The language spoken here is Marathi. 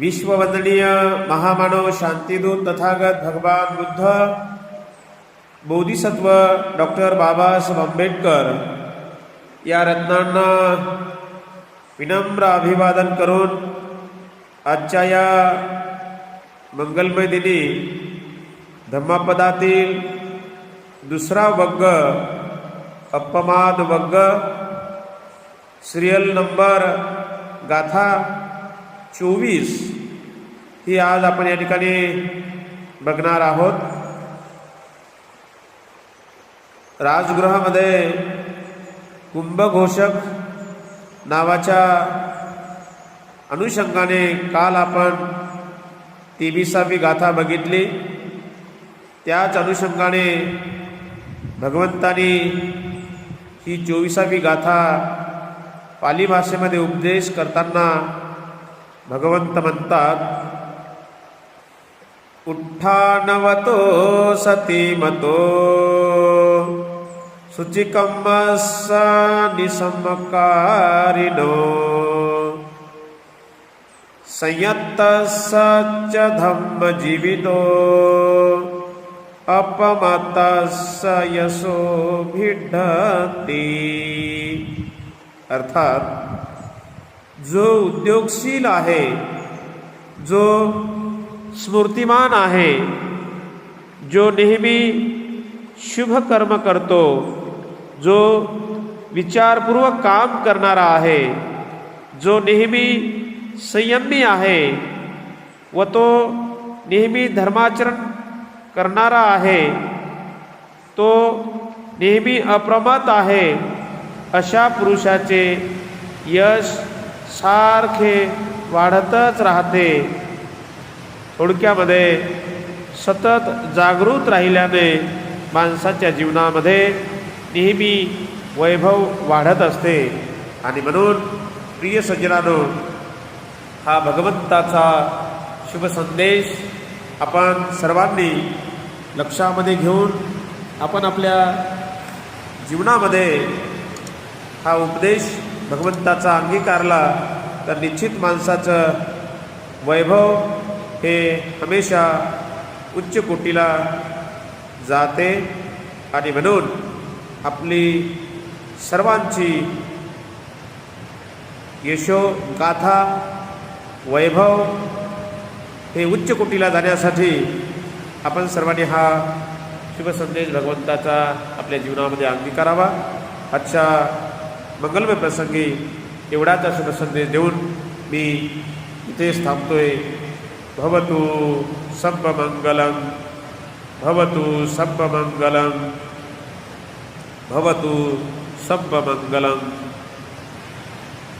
विश्ववंदनीय महामानव शांतिदूत तथागत भगवान बुद्ध बोधिसत्व डॉक्टर बाबासाहेब आंबेडकर या रत्नांना विनम्र अभिवादन करून आजच्या या मंगलमय दिनी धम्मपदातील दुसरा वर्ग अपमाद वर्ग सिरियल नंबर गाथा चोवीस ही आज आपण या ठिकाणी बघणार आहोत. राजगृहामध्ये कुंभघोषक नावाच्या अनुषंगाने काल आपण तेविसावी गाथा बघितली. त्याच अनुषंगाने भगवंतानी ही चोवीसावी गाथा पाली भाषेमध्ये उपदेश करताना भगवंत म्हणतात उठ्ठानवतो सतीमतो शुचिकम्मस्स निसमकारिणो संयत्तस्य च धम्मजीवितो अपमतस्य यशो भिड्ढती अर्थात जो उद्योगशील आहे जो स्मृतिमान आहे जो नेहमी शुभ कर्म करतो जो विचारपूर्वक काम करणारा आहे जो नेहमी संयमी आहे व तो नेहमी धर्माचरण करणारा आहे तो नेहमी अप्रमत आहे अशा पुरुषाचे यश सारखे वाढतच राहते. थोडक्यामध्ये सतत जागृत राहिल्याने माणसाच्या जीवनामध्ये नेहमी वैभव वाढत असते. आणि म्हणून प्रिय सज्जनानो हा भगवंताचा शुभ संदेश आपण सर्वांनी लक्षामध्ये घेऊन आपण आपल्या जीवनामध्ये हा उपदेश भगवंताचा अंगीकारला तर निश्चित माणसाचं वैभव हे हमेशा उच्च कोटीला जाते. आणि म्हणून आपली सर्वांची यशो गाथा वैभव हे उच्च कोटीला जाण्यासाठी आपण सर्वांनी हा शुभसंदेश भगवंताचा आपल्या जीवनामध्ये अंगीकारावा. आजच्या मंगलमय प्रसंगी एवढाचा शुभसंदेश देऊन मी इथेच थांबतोय. भवतु सर्वमंगलम भवतु सर्वमंगलम भवतु सर्वमंगलम